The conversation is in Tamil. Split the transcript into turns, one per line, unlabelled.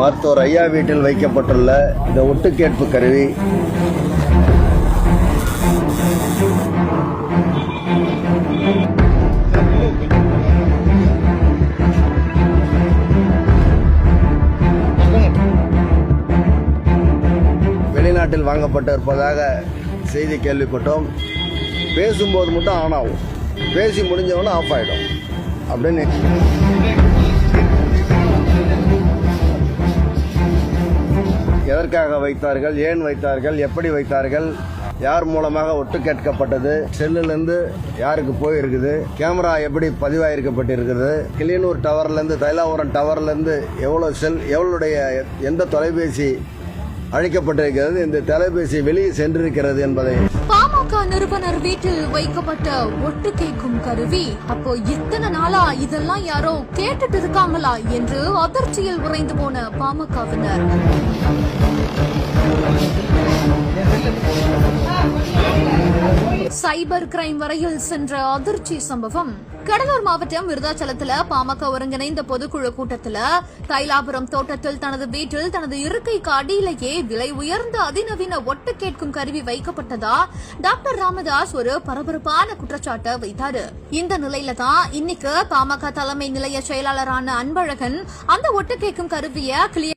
மருத்துவர் ஐயா வீட்டில் வைக்கப்பட்டுள்ள இந்த ஒட்டுக்கேட்பு கருவி. வெளிநாட்டில் வாங்கப்பட்டு இருப்பதாக செய்தி கேள்விப்பட்டோம். பேசும்போது மட்டும் ஆன் ஆகும். பேசி முடிஞ்சவொன்னே ஆஃப் ஆகிடும் அப்படின்னு எதற்காக வைத்தார்கள் ஏன் வைத்தார்கள் எப்படி வைத்தார்கள் யார் மூலமாக ஒட்டு கேட்கப்பட்டது செல்லுலேருந்து யாருக்கு போயிருக்குது கேமரா எப்படி பதிவாயிருக்கப்பட்டிருக்கிறது கிளியனூர் டவர்லேருந்து தைலாபுரம் டவர்லேருந்து எவ்வளோ செல் எவ்வளோடைய எந்த தொலைபேசி அழைக்கப்பட்டிருக்கிறது இந்த தொலைபேசி வெளியே சென்றிருக்கிறது என்பதை
பாமக நிறுவனர் வீட்டில் வைக்கப்பட்ட ஒட்டு கேட்கும் கருவி. அப்போ இத்தனை நாளா இதெல்லாம் யாரோ கேட்டுட்டு இருக்காங்களா என்று அதிர்ச்சியில் உறைந்து போன பாமகவினர். சைபர் கிரைம் வரையில் சென்ற அதிர்ச்சி சம்பவம். கடலூர் மாவட்டம் விருதாச்சலத்துல பாமக ஒருங்கிணைந்த பொதுக்குழு கூட்டத்துல தைலாபுரம் தோட்டத்தில் தனது வீட்டில் தனது இருக்கைக்கு அடியிலேயே விலை உயர்ந்த அதிநவீன ஒட்டு கேட்கும் கருவி வைக்கப்பட்டதா டாக்டர் ராமதாஸ் ஒரு பரபரப்பான குற்றச்சாட்டை வைத்தாரு. இந்த நிலையில தான் இன்னைக்கு பாமக தலைமை நிலைய செயலாளரான அன்பழகன் அந்த ஒட்டு கேட்கும் கருவியை கிளியர்